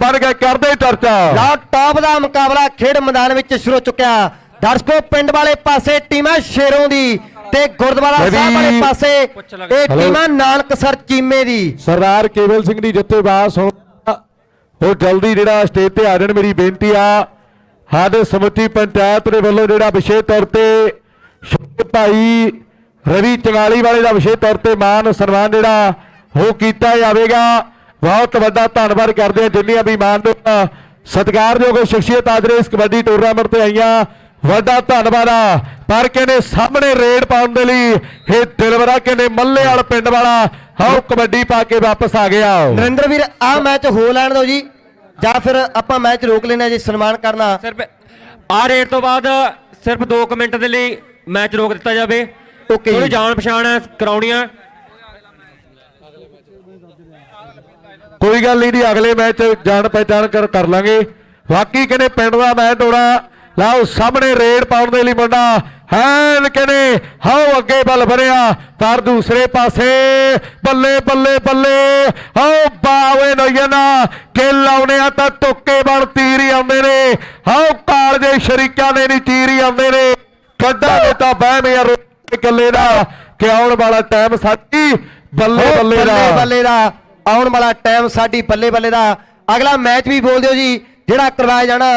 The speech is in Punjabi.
ਬਣ ਕੇ ਕਰਦੇ ਚਰਚਾ। ਲਓ ਟੌਪ ਦਾ ਮੁਕਾਬਲਾ ਖੇਡ ਮੈਦਾਨ ਵਿੱਚ ਸ਼ੁਰੂ ਹੋ ਚੁੱਕਿਆ। ਦਰਸ਼ਕੋ ਪਿੰਡ ਵਾਲੇ ਪਾਸੇ ਟੀਮਾਂ ਸ਼ੇਰੋਂ ਦੀ ਤੇ ਗੁਰਦੁਆਰਾ ਸਾਹਿਬ। ਵਾਲੇ ਪਾਸੇ ਇਹ। ਟੀਮਾਂ ਨਾਨਕਸਰ ਚੀਮੇ ਦੀ। ਸਰਦਾਰ ਕੇਵਲ ਸਿੰਘ ਦੀ ਜੱਥੇਬਾਸ ਹੋ ਉਹ ਜਲਦੀ ਜਿਹੜਾ ਸਟੇਜ ਤੇ ਆ ਜਾਣ ਮੇਰੀ ਬੇਨਤੀ ਆ। ਸਾਡੇ ਸਮੁੱਚੀ ਪੰਚਾਇਤ ਦੇ ਵੱਲੋਂ ਜਿਹੜਾ ਵਿਸ਼ੇ ਤੌਰ ਤੇ ਭਾਈ ਰਵੀ ਚੰਗਾਲੀ ਵਾਲੇ ਦਾ ਵਿਸ਼ੇ ਤੌਰ ਤੇ ਮਾਨ ਸਨਮਾਨ ਜਿਹੜਾ ਉਹ ਕੀਤਾ ਜਾਵੇਗਾ। ਬਹੁਤ ਵੱਡਾ ਧੰਨਵਾਦ ਕਰਦੇ ਹਾਂ ਜਿੰਨੀਆਂ ਵੀ ਮਾਨਯੋਗ ਸਤਿਕਾਰਯੋਗ ਸ਼ਖਸੀਅਤ ਦੇ ਇਸ ਕਬੱਡੀ ਟੂਰਨਾਮੈਂਟ ਤੇ ਆਈਆਂ। ਵੱਡਾ ਧੰਨਵਾਦ ਆ। ਪਰ ਕਹਿੰਦੇ ਸਾਹਮਣੇ ਰੇਡ ਪਾਉਣ ਦੇ ਲਈ ਇਹ ਦਿਲਵਰਾ ਕਹਿੰਦੇ ਮੱਲੇ ਵਾਲ ਪਿੰਡ ਵਾਲਾ ਹਾਓ ਕਬੱਡੀ ਪਾ ਕੇ ਵਾਪਸ ਆ ਗਿਆ ਨਰਿੰਦਰ ਵੀਰ ਆ ਮੈਚ ਹੋ ਲੈਣ ਦਿਓ ਜੀ ਜਾਂ ਫਿਰ ਆਪਾਂ ਮੈਚ ਰੋਕ ਲੈਣਾ ਜੀ ਸਨਮਾਨ ਕਰਨਾ। ਸਿਰਫ ਆ ਰੇਟ ਤੋਂ ਬਾਅਦ ਸਿਰਫ 2 ਮਿੰਟ ਦੇ ਲਈ ਮੈਚ ਰੋਕ ਦਿੱਤਾ ਜਾਵੇ। ਓਕੇ ਥੋੜੀ ਜੀ ਜਾਣ ਪਛਾਣ ਕਰਾਉਣੀਆਂ ਕੋਈ ਗੱਲ ਨਹੀਂ ਜੀ ਅਗਲੇ ਮੈਚ ਜਾਣ ਪਹਿਚਾਣ ਕਰ ਕਰ ਲਾਂਗੇ। ਬਾਕੀ ਕਹਿੰਦੇ ਪਿੰਡ ਦਾ ਮੈਚ ਟੋੜਾ ਲਾਓ ਸਾਹਮਣੇ ਰੇਡ ਪਾਉਣ ਦੇ ਲਈ ਮੁੰਡਾ ਹੈਨ ਕਹਿੰਦੇ ਹਾਓ ਅੱਗੇ ਬਲ ਭਰਿਆ ਪਰ ਦੂਸਰੇ ਪਾਸੇ ਬੱਲੇ ਬੱਲੇ ਬੱਲੇ। ਹਾਓ ਬਾਵੇ ਨੋਯਨਾ ਕਿ ਲਾਉਣੇ ਆ ਤਾਂ ਟੋਕੇ ਬਣ ਤੀਰ ਹੀ ਆਉਂਦੇ ਨੇ। ਹਾਓ ਕਾਲਜੇ ਸ਼ਰੀਕਾਂ ਨੇ ਨਹੀਂ ਤੀਰ ਆਉਂਦੇ ਨੇ। ਕੱਢਾ ਦੇ ਤਾਂ ਬਹਿਮ ਯਾਰ ਇਕੱਲੇ ਦਾ। ਕਿ ਆਉਣ ਵਾਲਾ ਟਾਈਮ ਸਾਡੀ? ਬੱਲੇ ਬੱਲੇ ਦਾ। ਬੱਲੇ ਬੱਲੇ ਦਾ। ਆਉਣ ਵਾਲਾ ਟਾਈਮ ਸਾਡੀ ਬੱਲੇ ਬੱਲੇ ਦਾ ਅਗਲਾ ਮੈਚ ਵੀ ਬੋਲ ਦਿਓ ਜੀ, ਜਿਹੜਾ ਕਰਵਾਇਆ ਜਾਣਾ।